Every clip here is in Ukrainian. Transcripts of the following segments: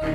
Біль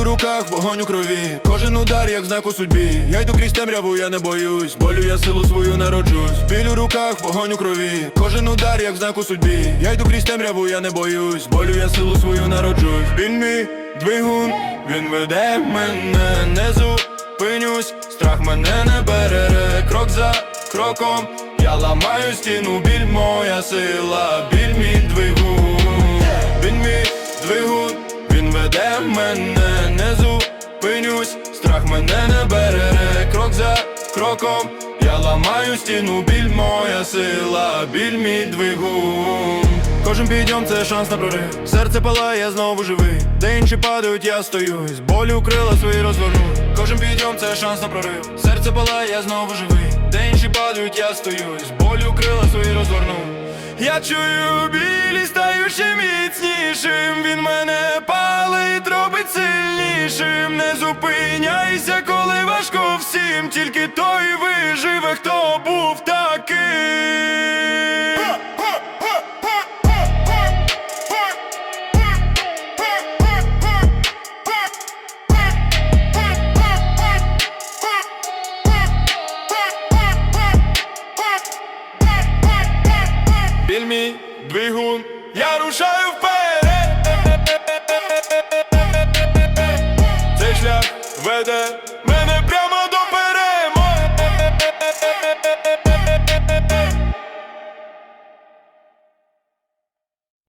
у руках, вогонь у крові, кожен удар, як знак у судьбі. Я йду крізь темряву, я не боюсь, болю я силу свою народжусь. Біль у руках, вогонь у крові, кожен удар, як знак у судьбі. Я йду крізь темряву, я не боюсь, болю я силу свою народжусь. Він мій двигун, він веде мене, не зупинюсь, страх мене не бере, крок за кроком. Я ламаю стіну, біль моя сила, біль мій двигун, він мій двигун, він веде мене, не зупинюсь, страх мене не бере, крок за кроком. Я ламаю стіну, біль моя сила, біль мій двигун. Кожен підйом це шанс на прорив. Серце палає, я знову живий. Де інші падають, я стою. З болю крила свої розверну. Кожен підйом це шанс на прорив. Серце палає, я знову живий. Де інші падають, я стою. Болю крила свої розгорну Я чую білі, стаю ще міцнішим. Він мене палить, робить сильнішим. Не зупиняйся, коли важко всім. Тільки той виживе, хто Біль мій двигун, я рушаю вперед. Цей шлях веде